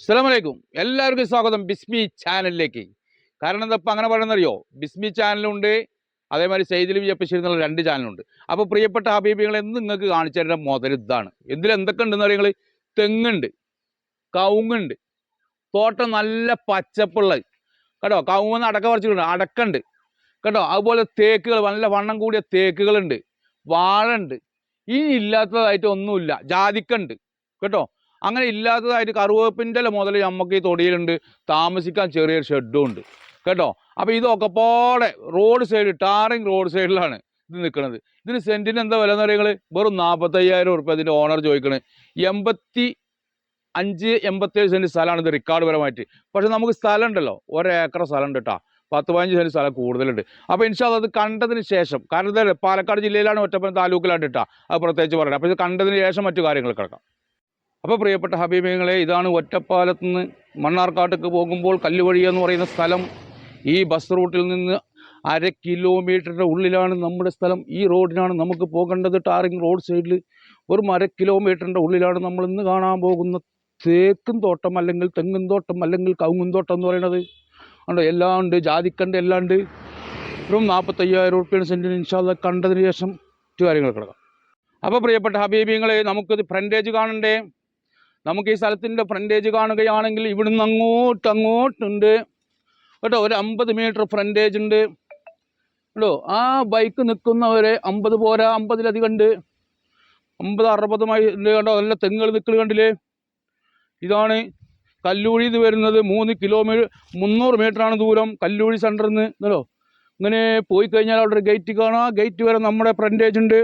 അസ്സലാമലൈക്കും. എല്ലാവർക്കും സ്വാഗതം ബിസ്മി ചാനലിലേക്ക്. കാരണം എന്താ ഇപ്പം അങ്ങനെ പറയുന്നറിയോ ബിസ്മി ചാനലുണ്ട് അതേമാതിരി സെയ്തിൽ വിജയപ്പശ്ശേരി എന്നുള്ള രണ്ട് ചാനലുണ്ട്. അപ്പോൾ പ്രിയപ്പെട്ട ഹബീബികൾ എന്ന് നിങ്ങൾക്ക് കാണിച്ചു തരേണ്ട ഇതാണ്. ഇതിൽ എന്തൊക്കെ ഉണ്ടെന്ന് പറയുന്നത് തെങ്ങുണ്ട് കവുങ്ങുണ്ട് തോട്ടം നല്ല പച്ചപ്പുള്ള കേട്ടോ? കവുങ്ങെന്ന് അടക്ക പറിച്ചിട്ടുണ്ട് അടക്കുണ്ട് കേട്ടോ? അതുപോലെ തേക്കുകൾ നല്ല വണ്ണം കൂടിയ തേക്കുകളുണ്ട് വാഴ ഉണ്ട് ഇനി ഇല്ലാത്തതായിട്ട് ഒന്നുമില്ല ജാതിക്കുണ്ട് കേട്ടോ? അങ്ങനെ ഇല്ലാത്തതായിട്ട് കറുവേപ്പിന്റെ മുതൽ നമുക്ക് ഈ തൊടിയിലുണ്ട്. താമസിക്കാൻ ചെറിയൊരു ഷെഡും ഉണ്ട്. കേട്ടോ? അപ്പോൾ ഇതൊക്കെ പാടെ റോഡ് സൈഡ് ടാറിങ് റോഡ് സൈഡിലാണ് ഇത് നിൽക്കുന്നത് ഇതിന് സെന്റിന് എന്താ വില എന്ന് പറയുന്നത് വെറും നാൽപ്പത്തയ്യായിരം ഉറുപ്പ്യ ഇതിന്റെ ഓണർ ചോദിക്കണേ. എൺപത്തി അഞ്ച് എൺപത്തേഴ് സെന്റ് സ്ഥലമാണ് ഇത് റെക്കോർഡ് പരമായിട്ട്. പക്ഷെ നമുക്ക് സ്ഥലം ഉണ്ടല്ലോ. ഒരേക്കർ സ്ഥലം ഉണ്ട് കേട്ടോ പത്ത് പതിനഞ്ച് സെന്റ് സ്ഥലം കൂടുതലുണ്ട്. അപ്പോൾ ഇൻഷാൽ അത് കണ്ടതിന് ശേഷം കാരണം പാലക്കാട് ജില്ലയിലാണ് ഒറ്റപ്പൻ താലൂക്കിലാണ് കേട്ടോ അത് പ്രത്യേകിച്ച് പറയുന്നത് അപ്പോൾ ഇത് കണ്ടതിന് ശേഷം മറ്റു കാര്യങ്ങൾ കിടക്കാം. അപ്പോൾ പ്രിയപ്പെട്ട ഹബീബിങ്ങളെ ഇതാണ് ഒറ്റപ്പാലത്ത് നിന്ന് മണ്ണാർക്കാട്ടേക്ക് പോകുമ്പോൾ കല്ലുവഴി എന്ന് പറയുന്ന സ്ഥലം. ഈ ബസ് റൂട്ടിൽ നിന്ന് അര കിലോമീറ്ററിന്റെ ഉള്ളിലാണ് നമ്മുടെ സ്ഥലം. ഈ റോഡിനാണ് നമുക്ക് പോകേണ്ടത്. ടാറിങ് റോഡ് സൈഡിൽ ഒരു അര കിലോമീറ്ററിന്റെ ഉള്ളിലാണ് നമ്മൾ ഇന്ന് കാണാൻ പോകുന്ന തേക്കും തോട്ടം അല്ലെങ്കിൽ തെങ്ങും തോട്ടം അല്ലെങ്കിൽ കവുങ്ങും തോട്ടം എന്ന് പറയുന്നത്. ഉണ്ട് എല്ലാം ഉണ്ട്. ജാതിക്കണ്ട് എല്ലാം ഉണ്ട്. വെറും നാൽപ്പത്തയ്യായിരം റുപ്യാണ് സെന്റിന് ഇൻഷാല്ല കണ്ടതിന് ശേഷം മറ്റു കാര്യങ്ങൾ കിടക്കാം. അപ്പോൾ പ്രിയപ്പെട്ട ഹബീബിങ്ങളെ നമുക്കിത് ഫ്രണ്ടേജ് കാണണ്ടേ? നമുക്ക് ഈ സ്ഥലത്തിന്റെ ഫ്രണ്ടേജ് കാണുകയാണെങ്കിൽ ഇവിടുന്ന് അങ്ങോട്ട് അങ്ങോട്ടുണ്ട്. കേട്ടോ ഒരു അമ്പത് മീറ്റർ ഫ്രണ്ടേജ് ഉണ്ട്. കേട്ടോ ആ ബൈക്ക് നിൽക്കുന്നവരെ അമ്പത് പോരാ അമ്പതിലധികം ഉണ്ട്. അമ്പത് അറുപതുമായി കേട്ടോ നല്ല തെങ്ങുകൾ നിൽക്കുന്നത് കണ്ടില്ലേ? ഇതാണ് കല്ലൂഴി ഇത് വരുന്നത്. മൂന്ന് കിലോമീറ്റർ മുന്നൂറ് ആണ് ദൂരം കല്ലൂഴി സെന്ററിൽ നിന്ന് കേട്ടോ ഇങ്ങനെ പോയി കഴിഞ്ഞാൽ അവിടെ ഒരു ഗേറ്റ് കാണാം. ഗേറ്റ് വരെ നമ്മുടെ ഫ്രണ്ടേജ് ഉണ്ട്.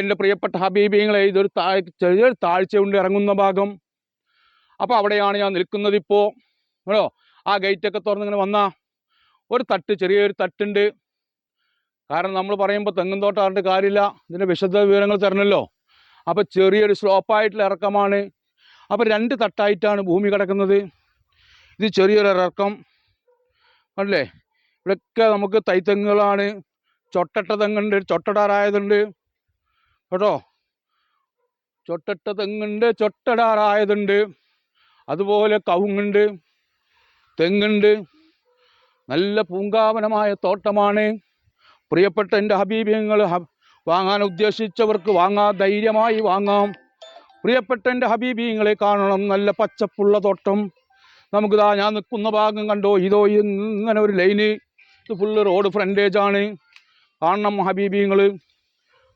എന്റെ പ്രിയപ്പെട്ട ഹബീബിങ്ങളെ ഇതൊരു താ ചെറിയൊരു താഴ്ചയുണ്ട് ഇറങ്ങുന്ന ഭാഗം. അപ്പോൾ അവിടെയാണ് ഞാൻ നിൽക്കുന്നത് ഇപ്പോൾ കേട്ടോ? ആ ഗേറ്റൊക്കെ തുറന്ന് ഇങ്ങനെ വന്ന ഒരു തട്ട് ചെറിയൊരു തട്ടുണ്ട്. കാരണം നമ്മൾ പറയുമ്പോൾ തെങ്ങും തോട്ടാറിന്റെ കാര്യമില്ല. ഇതിന്റെ വിശദ വിവരങ്ങൾ തരണമല്ലോ അപ്പോൾ ചെറിയൊരു സ്ലോപ്പായിട്ടുള്ള ഇറക്കമാണ്. അപ്പോൾ രണ്ട് തട്ടായിട്ടാണ് ഭൂമി കിടക്കുന്നത്. ഇത് ചെറിയൊരു ഇറക്കം. അല്ലേ? ഇവിടെയൊക്കെ നമുക്ക് തൈത്തെങ്ങുകളാണ് ചൊട്ടട്ട തെങ്ങുണ്ട് ചൊട്ടടാറായതുണ്ട്. കേട്ടോ? ചൊട്ടട്ട തെങ്ങുണ്ട് ചൊട്ടടാറായതുണ്ട്. അതുപോലെ കവുങ്ങുണ്ട് തെങ്ങുണ്ട്. നല്ല പൂങ്കാവനമായ തോട്ടമാണ്. പ്രിയപ്പെട്ട എന്റെ ഹബീബിയങ്ങൾ വാങ്ങാൻ ഉദ്ദേശിച്ചവർക്ക് വാങ്ങാം ധൈര്യമായി വാങ്ങാം. പ്രിയപ്പെട്ട എന്റെ ഹബീബിയങ്ങളെ കാണണം നല്ല പച്ചപ്പുള്ള തോട്ടം. നമുക്ക് ദാ ഞാൻ നിൽക്കുന്ന ഭാഗം കണ്ടോ? ഇതോ ഇങ്ങനെ ഒരു ലൈന്. ഇത് ഫുള്ള് റോഡ് ഫ്രണ്ടേജ് ആണ്. കാണണം ഹബീബിയങ്ങൾ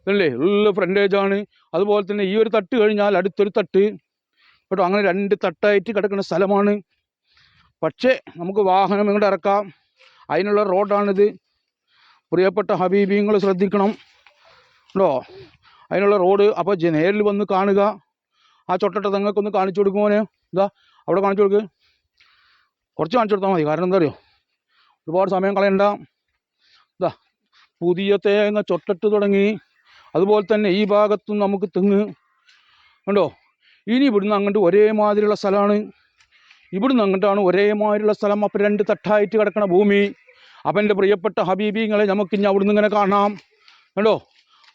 ഇതല്ലേ? ഉള്ള ഫ്രണ്ടേജ് ആണ്. അതുപോലെ തന്നെ ഈ ഒരു തട്ട് കഴിഞ്ഞാൽ അടുത്തൊരു തട്ട്. കേട്ടോ? അങ്ങനെ രണ്ട് തട്ടായിട്ട് കിടക്കുന്ന സ്ഥലമാണ്. പക്ഷേ നമുക്ക് വാഹനം ഇങ്ങോട്ട് ഇറക്കാം? അതിനുള്ള റോഡാണിത്. പ്രിയപ്പെട്ട ഹബീബിങ്ങൾ ശ്രദ്ധിക്കണം. കേട്ടോ? അതിനുള്ള റോഡ്. അപ്പോൾ നേരിൽ വന്ന് കാണുക. ആ ചൊട്ടട്ട ഒന്ന് കാണിച്ചു കൊടുക്കുമോനെ ഇതാ അവിടെ കാണിച്ചു കൊടുക്ക്. കുറച്ച് കാണിച്ചു കൊടുത്താൽ മതി. കാരണം എന്താ അറിയോ? ഒരുപാട് സമയം കളയണ്ട. ഇതാ പുതിയ തേങ്ങ ചൊട്ടട്ട് തുടങ്ങി. അതുപോലെ തന്നെ ഈ ഭാഗത്തും നമുക്ക് തെങ്ങ്. കണ്ടോ? ഇനി ഇവിടുന്ന് അങ്ങോട്ട് ഒരേമാതിരിയുള്ള സ്ഥലമാണ്. ഇവിടുന്ന് അങ്ങോട്ടാണ് ഒരേമാതിരിയുള്ള സ്ഥലം. അപ്പം രണ്ട് തട്ടായിട്ട് കിടക്കണ ഭൂമി. അപ്പം എന്റെ പ്രിയപ്പെട്ട ഹബീബിങ്ങളെ നമുക്ക് ഇനി അവിടുന്ന് ഇങ്ങനെ കാണാം. കണ്ടോ?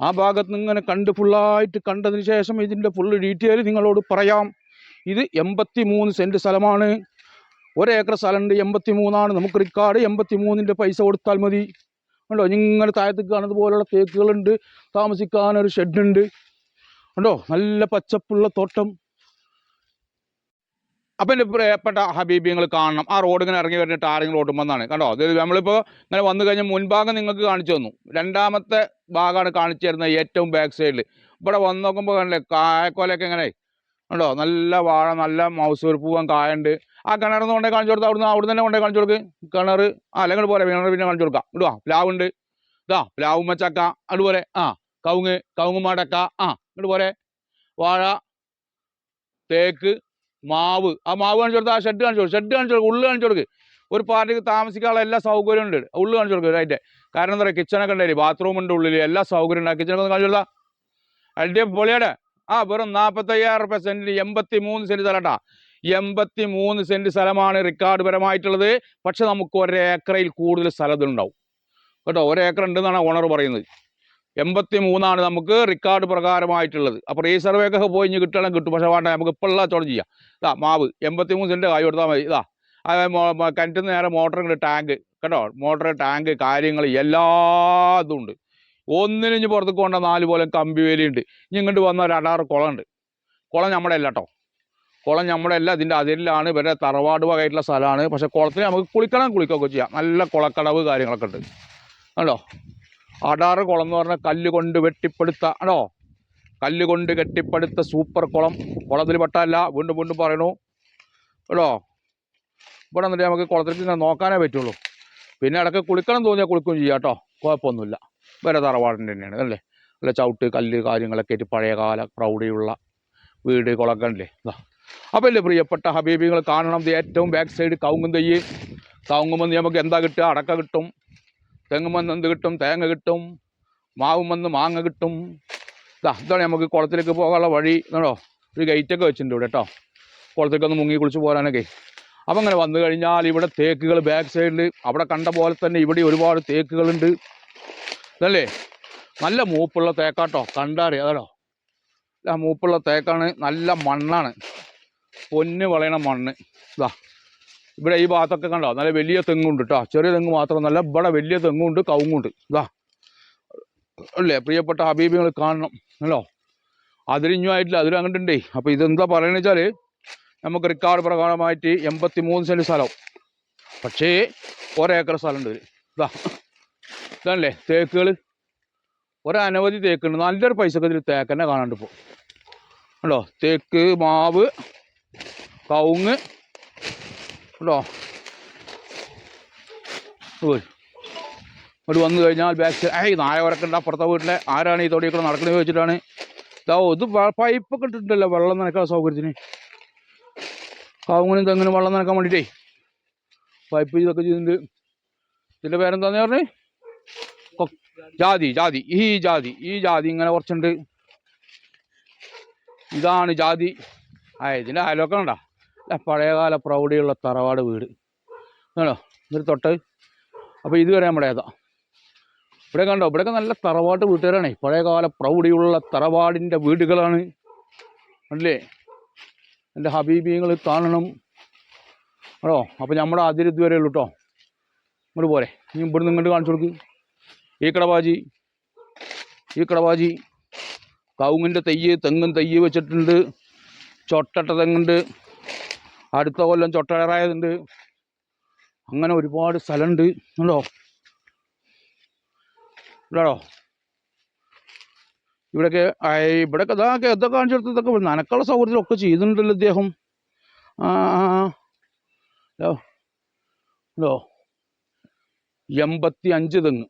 ആ ഭാഗത്ത് നിന്ന് ഇങ്ങനെ കണ്ട് ഫുള്ളായിട്ട് കണ്ടതിന് ശേഷം ഇതിന്റെ ഫുള്ള് ഡീറ്റെയിൽ നിങ്ങളോട് പറയാം. ഇത് എൺപത്തി മൂന്ന് സെന്റ് സ്ഥലമാണ്. ഒരേക്കർ സ്ഥലമുണ്ട്. എൺപത്തി മൂന്നാണ് നമുക്ക് റിക്കാർഡ് എൺപത്തി മൂന്നിന്റെ പൈസ കൊടുത്താൽ മതി. കണ്ടോ? ഇങ്ങനെ താഴത്തേക്ക് കാണുന്നത് പോലുള്ള തേക്കുകളുണ്ട്. താമസിക്കാനൊരു ഷെഡുണ്ട് കണ്ടോ? നല്ല പച്ചപ്പുള്ള തോട്ടം. അപ്പം എന്റെ പ്രിയപ്പെട്ട ഹബീബിങ്ങൾ കാണണം. ആ റോഡ് ഇങ്ങനെ ഇറങ്ങി വരുന്ന ടാറിങ് റോഡ് വന്നാണ് കണ്ടോ? അതായത് നമ്മളിപ്പോൾ ഇങ്ങനെ വന്നു കഴിഞ്ഞാൽ മുൻഭാഗം നിങ്ങൾക്ക് കാണിച്ചു തന്നു. രണ്ടാമത്തെ ഭാഗമാണ് കാണിച്ചു തരുന്നത് ഏറ്റവും ബാക്ക് സൈഡിൽ ഇവിടെ വന്ന് നോക്കുമ്പോൾ കണ്ടില്ലേ? കായക്കോലൊക്കെ ഇങ്ങനെ. കണ്ടോ? നല്ല വാഴ നല്ല മൗസൂർ പൂവൻ കായുണ്ട് ആ കിണറിന്ന് കൊണ്ടേ കാണിച്ചു കൊടുത്താൽ അവിടുന്ന് അവിടെ തന്നെ കൊണ്ടേ കാണിച്ചു കൊടുക്ക്. കിണർ ആ അല്ലെങ്കിൽ പോരെ കിണർ പിന്നെ കാണിച്ചു കൊടുക്കാം. ഇടുവാ പ്ലാവുണ്ട്. ഇതാ പ്ലാവുമ്മ ചക്ക അതുപോലെ ആ കവുങ്ങ് മടക്ക ആ ഇതുപോലെ വാഴ തേക്ക് മാവ്. ആ മാവ് കാണിച്ചു കൊടുത്താൽ ആ ഷെഡ് കാണിച്ചു കൊടുക്കും. ഷെഡ് കാണിച്ചു കൊടുക്കും ഉള്ളു കാണിച്ചു കൊടുക്ക്. ഒരു പാർട്ടിക്ക് താമസിക്കാനുള്ള എല്ലാ സൗകര്യവും ഉണ്ട്. ഉള്ളു കാണിച്ചു കൊടുക്കും അതിന്റെ കാരണം എന്താ പറയുക കിച്ചണൊക്കെ ഉണ്ടായി ബാത്റൂം ഉണ്ട് ഉള്ളിൽ എല്ലാ സൗകര്യം ഉണ്ട്. കിച്ചണൊക്കെ ഒന്ന് കാണിച്ചു കൊടുത്താൽ ആ വെറും നാൽപ്പത്തയ്യായിരം റുപ്യ സെന്റിന് എൺപത്തി മൂന്ന് സെന്റ് സ്ഥലട്ടാ എൺപത്തി മൂന്ന് സെന്റ് സ്ഥലമാണ് റിക്കാർഡ് പരമായിട്ടുള്ളത്. പക്ഷെ നമുക്ക് ഒരേക്കറയിൽ കൂടുതൽ സ്ഥലത്തുണ്ടാവും കേട്ടോ ഒരേക്കർ ഉണ്ടെന്നാണ് ഓണർ പറയുന്നത്. എൺപത്തി മൂന്നാണ് നമുക്ക് റെക്കോർഡ് പ്രകാരമായിട്ടുള്ളത്. അപ്പോൾ റീ സർവേക്കൊക്കെ പോയി ഇനി കിട്ടണം കിട്ടും. പക്ഷേ വേണ്ട നമുക്ക് ഇപ്പോഴുള്ള ചോദ്യം ചെയ്യാം. ഇതാ മാവ്. എൺപത്തി മൂന്ന് സെന്റ് കായ് കൊടുത്താൽ മതി. ഇതാ കിണറ്റിൽ നിന്ന് നേരെ മോട്ടറിന്റെ ടാങ്ക്. കേട്ടോ മോട്ടർ ടാങ്ക് കാര്യങ്ങൾ എല്ലാ ഇതും ഉണ്ട്. ഒന്നിനും പുറത്തേക്ക് കൊണ്ട നാല് പോലെ കമ്പി വേലിയുണ്ട് ഇനി ഇങ്ങോട്ട് വന്ന ഒരു അടാറ് കുളമുണ്ട് കുളം നമ്മുടെ അല്ല കേട്ടോ. കുളം നമ്മുടെ എല്ലാം ഇതിന്റെ അതിരിലാണ് ഇവരുടെ തറവാട് വകയായിട്ടുള്ള സ്ഥലമാണ്. പക്ഷെ കുളത്തിൽ നമുക്ക് കുളിക്കണം കുളിക്കുകയൊക്കെ ചെയ്യാം. നല്ല കുളക്കടവ് കാര്യങ്ങളൊക്കെ ഉണ്ട്. കണ്ടോ? അടാറ് കുളം എന്ന് പറഞ്ഞാൽ കല്ല് കൊണ്ട് വെട്ടിപ്പടുത്ത ആണോ കല്ല് കൊണ്ട് കെട്ടിപ്പടുത്ത സൂപ്പർ കുളം. കുളത്തിൽ പെട്ടല്ല വീണ്ടും വീണ്ടും പറയണു. കേട്ടോ ഇവിടെ എന്നിട്ട് നമുക്ക് കുളത്തിൽ നിന്ന് നോക്കാനേ പറ്റുള്ളൂ. പിന്നെ ഇടയ്ക്ക് കുളിക്കണം തോന്നിയാൽ കുളിക്കും ചെയ്യാം കേട്ടോ. കുഴപ്പമൊന്നുമില്ല. വേറെ തറവാടിന്റെ തന്നെയാണ് അല്ലേ അല്ല ചവിട്ട് കല്ല് കാര്യങ്ങളൊക്കെ ആയിട്ട് പഴയകാല പ്രൗഢിയുള്ള വീട് കുളമൊക്കെ ഉണ്ടല്ലേ ഇതാ അപ്പോൾ അല്ലേ പ്രിയപ്പെട്ട ഹബീബികൾ കാണണം. ഏറ്റവും ബാക്ക് സൈഡ് കവുങ്ങും തെയ്യ് കവുങ്ങുമെന്ന് നമുക്ക് എന്താ കിട്ടുക? അടക്ക കിട്ടും. തെങ്ങുമെന്ന് എന്ത് കിട്ടും? തേങ്ങ കിട്ടും. മാവുമെന്ന് മാങ്ങ കിട്ടും. ഇതാ ഇതാണ് നമുക്ക് കുളത്തിലേക്ക് പോകാനുള്ള വഴി. എന്നാണോ ഒരു ഗേറ്റൊക്കെ വെച്ചിട്ടുണ്ട് ഇവിടെ കേട്ടോ. കുളത്തേക്ക് ഒന്ന് മുങ്ങി കുളിച്ച് പോകാനൊക്കെ അപ്പം അങ്ങനെ വന്നു കഴിഞ്ഞാൽ ഇവിടെ തേക്കുകൾ ബാക്ക് സൈഡിൽ അവിടെ കണ്ട പോലെ തന്നെ ഇവിടെ ഒരുപാട് തേക്കുകളുണ്ട്. ഇതല്ലേ? നല്ല മൂപ്പുള്ള തേക്കാട്ടോ. കണ്ടാറിയാം അല്ല മൂപ്പുള്ള തേക്കാണ്. നല്ല മണ്ണാണ്. പൊന്ന് വളയണ മണ്ണ്. ഇതാ ഇവിടെ ഈ ഭാഗത്തൊക്കെ കണ്ടോ? നല്ല വലിയ തെങ്ങുണ്ട് കേട്ടോ ചെറിയ തെങ്ങ് മാത്രമൊന്നല്ല ഇവിടെ വലിയ തെങ്ങുണ്ട് കവുങ്ങുണ്ട്. ഇതാ അല്ലേ? പ്രിയപ്പെട്ട ഹബീബികൾ കാണണം അല്ലോ? അതിരിഞ്ഞു ആയിട്ടില്ല അതിലും അങ്ങോട്ടുണ്ടേ. അപ്പോൾ ഇതെന്താ പറയണെന്ന് വെച്ചാൽ നമുക്ക് റിക്കാർഡ് പ്രകാരമായിട്ട് എൺപത്തി മൂന്ന് സെന്റ് സ്ഥലം. പക്ഷേ ഒരേക്കർ സ്ഥലമുണ്ട് ഇതിൽ ഇതാ ഇതാണല്ലേ തേക്കുകൾ ഒരനവധി തേക്കുണ്ട്. നല്ലൊരു പൈസക്ക് ഇതിൽ തേക്കന്നെ കാണാണ്ട് ഇപ്പോൾ ഉണ്ടോ തേക്ക് മാവ് കവുങ്ങ് ഓയ് ഇങ്ങോട്ട് വന്നു കഴിഞ്ഞാൽ ബാക്ക് ഏയ് നായ ഉറക്കണ്ട അപ്പുറത്തെ വീട്ടിലെ ആരാണ് ഈ തൊടിയൊക്കെ നടക്കുന്നത് വെച്ചിട്ടാണ് ഇതാ ഇത് പൈപ്പൊക്കെ ഇട്ടിട്ടുണ്ടല്ലോ വെള്ളം നനക്കാൻ സൗകര്യത്തിന്. കവുങ്ങിനും തെങ്ങിനും വെള്ളം നനക്കാൻ വേണ്ടിയിട്ടേ? പൈപ്പ് ഇതൊക്കെ ചെയ്തിട്ടുണ്ട്. ഇതിന്റെ പേരെന്താന്ന് പറഞ്ഞേ? ജാതി ജാതി. ഈ ജാതി ഈ ജാതി ഇങ്ങനെ കുറച്ചുണ്ട്. ഇതാണ് ജാതി. ആ ഇതിന്റെ അയലൊക്കെ ഉണ്ടാ പഴയകാല പ്രൗഢിയുള്ള തറവാട് വീട്. ആണോ ഇതൊരു തൊട്ട്. അപ്പോൾ ഇതുവരെ നമ്മുടെ ഏതാ? ഇവിടെ കണ്ടോ? ഇവിടെയൊക്കെ നല്ല തറവാട്ട് വീട്ടുകാരാണേ. പഴയകാല പ്രൗഢിയുള്ള തറവാടിന്റെ വീടുകളാണ്. അല്ലേ എന്റെ ഹബീബിങ്ങൾ കാണണം. ആണോ അപ്പോൾ നമ്മുടെ അതിര് ഇതുവരെ ഉള്ളൂ കേട്ടോ ഇങ്ങോട്ട് പോരെ. ഇനി ഇവിടുന്ന് ഇങ്ങോട്ട് കാണിച്ചു കൊടുക്ക്. ഈ കടവാജി ഈ കടവാജി കവുങ്ങിന്റെ തയ്യ് തെങ്ങും തയ്യ് വെച്ചിട്ടുണ്ട്. ചൊട്ടട്ട തെങ്ങുണ്ട്. അടുത്ത കൊല്ലം ചൊട്ടയറായതുണ്ട് അങ്ങനെ ഒരുപാട് സ്ഥലമുണ്ട് ഉണ്ടോ? ഇല്ലാടോ ഇവിടെയൊക്കെ ഇവിടെയൊക്കെ ഇതൊക്കെ ഇതൊക്കെ കാണിച്ചു കൊടുത്ത് ഇതൊക്കെ നനക്കുള്ള സൗകര്യത്തിലൊക്കെ ചെയ്തിട്ടുണ്ടല്ലോ ഇദ്ദേഹം. ആ എൺപത്തി അഞ്ച് തെങ്ങ്.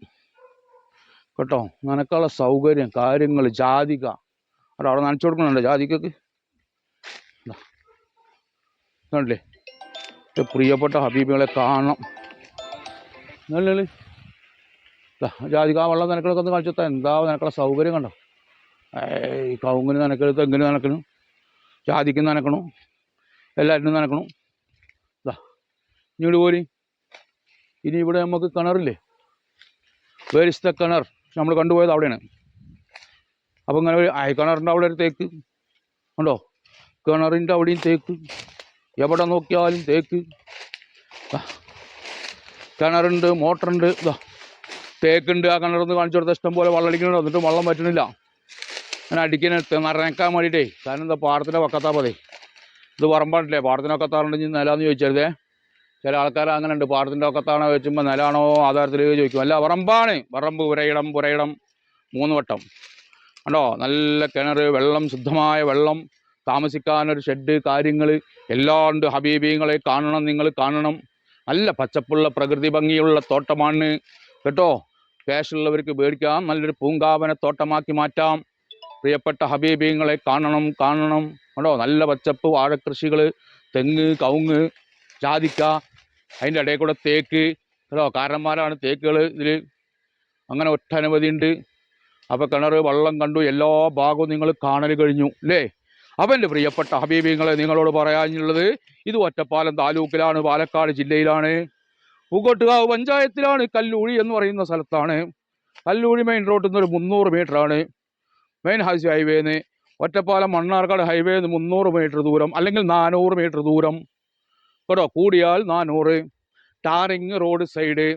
കേട്ടോ? നനക്കുള്ള സൗകര്യം കാര്യങ്ങൾ ജാതിക. അവിടെ അവിടെ നനച്ചു കൊടുക്കണുണ്ടോ ജാതിക്കൊക്കെ കണ്ടില്ലേ? എന്റെ പ്രിയപ്പെട്ട ഹബീബികളെ കാണണം. നല്ല ജാതിക വെള്ളം നനക്കലൊക്കെ ഒന്ന് കാണിച്ചാൽ എന്താ നനക്കുള്ള സൗകര്യം കണ്ടോ? ഈ കവുങ്ങിന് നനക്കരുത് തെങ്ങിന് നനക്കണം? ജാതിക്ക് നനക്കണം എല്ലാറ്റിനും നനക്കണം. ഇതാ ഇങ്ങോട്ട് പോരി. ഇനി ഇവിടെ നമുക്ക് കിണറില്ലേ? വേരിസ് ദ കിണർ. നമ്മൾ കണ്ടുപോയത് അവിടെയാണ്. അപ്പോൾ ഇങ്ങനെ ഒരു അയ കിണറിന്റെ അവിടെ ഒരു തേക്ക്. ഉണ്ടോ കിണറിന്റെ അവിടെയും തേക്ക്. എവിടെ നോക്കിയാലും തേക്ക്. കിണറുണ്ട് മോട്ടറുണ്ട്. തേക്കുണ്ട്. ആ കിണറൊന്ന് കാണിച്ചു കൊടുത്ത ഇഷ്ടം പോലെ വെള്ളം അടിക്കണുണ്ടോ എന്നിട്ട് വെള്ളം പറ്റുന്നില്ല. അങ്ങനെ അടിക്കാൻ നിറയ്ക്കാൻ വേണ്ടിയിട്ടേ. കാരണം എന്താ പാടത്തിന്റെ വക്കത്താ പതേ. ഇത് പറമ്പാണ്ടല്ലേ പാടത്തിന്റെ വക്കത്താറുണ്ടെങ്കിൽ നിലാന്ന് ചോദിച്ചരുതേ. ചില ആൾക്കാർ അങ്ങനെ ഉണ്ട് പാടത്തിന്റെ വക്കത്താണോ ചോദിച്ചുമ്പോൾ നിലാണോ ആധാരത്തിൽ ചോദിക്കും. അല്ല പറമ്പാണ്. പറമ്പ് പുരയിടം പുരയിടം മൂന്ന് വട്ടം. കണ്ടോ? നല്ല കിണർ വെള്ളം ശുദ്ധമായ വെള്ളം. താമസിക്കാനൊരു ഷെഡ് കാര്യങ്ങൾ എല്ലാണ്ട് ഹബീബീങ്ങളെ കാണണം നിങ്ങൾ കാണണം. നല്ല പച്ചപ്പുള്ള പ്രകൃതി ഭംഗിയുള്ള തോട്ടമാണ്. കേട്ടോ? ക്യാഷുള്ളവർക്ക് മേടിക്കാം നല്ലൊരു പൂങ്കാവന തോട്ടമാക്കി മാറ്റാം. പ്രിയപ്പെട്ട ഹബീബീങ്ങളെ കാണണം കാണണം. കേട്ടോ നല്ല പച്ചപ്പ് വാഴക്കൃഷികൾ തെങ്ങ് കവുങ്ങ് ജാതിക്ക അതിന്റെ ഇടയിൽ കൂടെ തേക്ക്. കേട്ടോ കാരണന്മാരാണ് തേക്കുകൾ ഇതിൽ അങ്ങനെ ഒട്ടനവധി ഉണ്ട്. അപ്പോൾ കിണർ വള്ളം കണ്ടു. എല്ലാ ഭാഗവും നിങ്ങൾ കാണൽ കഴിഞ്ഞു. അല്ലേ? അപ്പം എന്റെ പ്രിയപ്പെട്ട ഹബീബിങ്ങളെ നിങ്ങളോട് പറയാനുള്ളത് ഇത് ഒറ്റപ്പാലം താലൂക്കിലാണ് പാലക്കാട് ജില്ലയിലാണ്. പൂക്കോട്ടുകാവ് പഞ്ചായത്തിലാണ് കല്ലൂഴി എന്ന് പറയുന്ന സ്ഥലത്താണ്. കല്ലൂഴി മെയിൻ റോഡിൽ നിന്ന് ഒരു മുന്നൂറ് ആണ്. മെയിൻ ഹൗസ് ഹൈവേന്ന് ഒറ്റപ്പാലം മണ്ണാർക്കാട് ഹൈവേ നിന്ന് മുന്നൂറ് മീറ്റർ ദൂരം അല്ലെങ്കിൽ നാനൂറ് മീറ്റർ ദൂരം. കേട്ടോ കൂടിയാൽ നാനൂറ്. ടാറിങ് റോഡ് സൈഡ്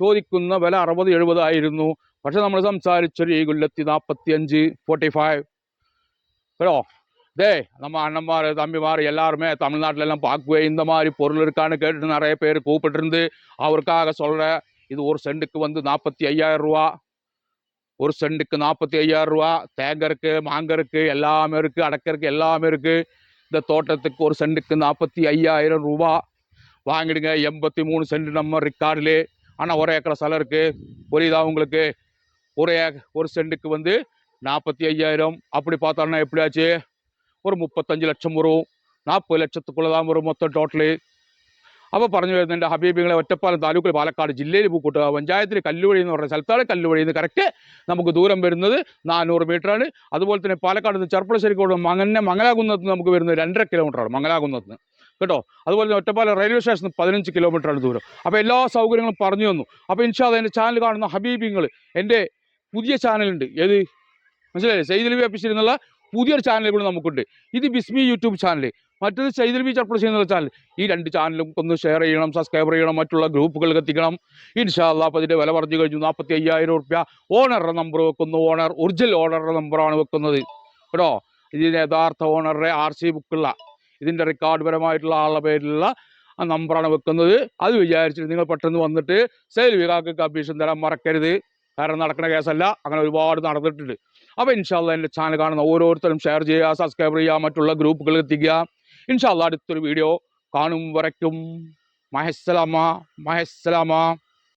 ചോദിക്കുന്ന വില അറുപത് എഴുപതായിരുന്നു പക്ഷെ നമ്മൾ സംസാരിച്ചൊരു കൊല്ലത്തി നാൽപ്പത്തി അഞ്ച് ഫോർട്ടി ഫൈവ് കേട്ടോ டேய் நம்ம அண்ணன்மார் தம்பிமார் எல்லாருமே தமிழ்நாட்டிலலாம் பார்க்குவே இந்த மாதிரி பொருள் இருக்கான்னு கேட்டுட்டு நிறைய பேர் கூப்பிட்டுருந்து அவருக்காக சொல்கிறேன் இது ஒரு சென்ட்டுக்கு வந்து நாற்பத்தி ஐயாயிரம் ரூபா. ஒரு சென்ட்டுக்கு நாற்பத்தி ஐயாயிரம் ரூபா. தேங்காய் இருக்குது மாங்காய் இருக்குது எல்லாமே இருக்குது அடக்க இருக்குது எல்லாமே இருக்குது இந்த தோட்டத்துக்கு ஒரு செண்டுக்கு நாற்பத்தி ஐயாயிரம் ரூபா. வாங்கிடுங்க எண்பத்தி மூணு சென்ட் நம்ம ரெக்கார்டிலே ஆனால் ஒரு ஏக்கர் செலவு இருக்குது புரியுதா உங்களுக்கு? ஒரு ஏக் ஒரு சென்ட்டுக்கு வந்து நாற்பத்தி ஐயாயிரம். அப்படி பார்த்தோன்னா எப்படியாச்சு? ഒരു മുപ്പത്തഞ്ച് ലക്ഷം വരും നാൽപ്പത് ലക്ഷത്തിക്കുള്ളതാകുമ്പോൾ ഒരു മൊത്തം ടോട്ടൽ അപ്പോൾ പറഞ്ഞു വരുന്നുണ്ട് ഹബീബിങ്ങളെ ഒറ്റപ്പാലം താലൂക്കിൽ പാലക്കാട് ജില്ലയിൽ പൂക്കൂട്ടുക. പഞ്ചായത്തിൽ കല്ലുവഴി എന്ന് പറഞ്ഞ സ്ഥലത്താണ് കല്ലുവഴി. എന്ന് കറക്റ്റ് നമുക്ക് ദൂരം വരുന്നത് നാനൂറ് ആണ്. അതുപോലെ തന്നെ പാലക്കാട് നിന്ന് ചെറുപ്പളശ്ശേരിക്കോട് മങ്ങനെ മംഗലാകുന്നത്ത് നമുക്ക് വരുന്നത് രണ്ടര കിലോമീറ്ററാണ് മംഗലാകുന്നത്ത് കേട്ടോ? അതുപോലെ തന്നെ ഒറ്റപ്പാലം റെയിൽവേ സ്റ്റേഷനിൽ പതിനഞ്ച് കിലോമീറ്ററാണ് ദൂരം. അപ്പോൾ എല്ലാ സൗകര്യങ്ങളും പറഞ്ഞു തന്നു. അപ്പോൾ ഇൻഷാദ് എന്റെ ചാനൽ കാണുന്ന ഹബീബിങ്ങൾ എന്റെ പുതിയ ചാനലുണ്ട് ഏത്? മനസ്സിലായില്ലേ? സെയ്ദ് ലബി അപ്പിച്ചിരുന്നുള്ള പുതിയൊരു ചാനൽ കൂടി നമുക്കുണ്ട്. ഇത് ബിസ്മി യൂട്യൂബ് ചാനൽ മറ്റൊരു സെയ്ദ് ലബി ചർപ്പളശ്ശേരി ചെയ്യുന്ന ചാനൽ ഈ രണ്ട് ചാനലും ഒന്ന് ഷെയർ ചെയ്യണം സബ്സ്ക്രൈബ് ചെയ്യണം മറ്റുള്ള ഗ്രൂപ്പുകളിൽ എത്തിക്കണം. ഇൻഷാല്ല അപ്പോൾ അതിന്റെ വില പറഞ്ഞു കഴിഞ്ഞു. നാൽപ്പത്തി അയ്യായിരം റുപ്യ ഓണറുടെ നമ്പർ വെക്കുന്നു. ഓണർ ഒറിജിനൽ ഓണറുടെ നമ്പറാണ് വെക്കുന്നത്. കേട്ടോ? ഇതിന് യഥാർത്ഥ ഓണറുടെ ആർ സി ബുക്കുള്ള ഇതിന്റെ റെക്കോർഡ് പരമായിട്ടുള്ള ആളുടെ പേരിലുള്ള ആ നമ്പറാണ് വെക്കുന്നത്. അത് വിചാരിച്ചിട്ട് നിങ്ങൾ പെട്ടെന്ന് വന്നിട്ട് സെയിൽ വികാക്ക് കമ്മീഷൻ തരാൻ മറക്കരുത്. കാരണം നടക്കുന്ന കേസല്ല അങ്ങനെ ഒരുപാട് നടന്നിട്ടുണ്ട്. അപ്പോൾ ഇൻഷാല്ല എന്റെ ചാനൽ കാണുന്ന ഓരോരുത്തരും ഷെയർ ചെയ്യുക സബ്സ്ക്രൈബ് ചെയ്യുക മറ്റുള്ള ഗ്രൂപ്പുകളിൽ എത്തിക്കുക. ഇൻഷാല്ല അടുത്തൊരു വീഡിയോ കാണും വരയ്ക്കും. മഹസ്സലാമ മഹസ്സലാമ.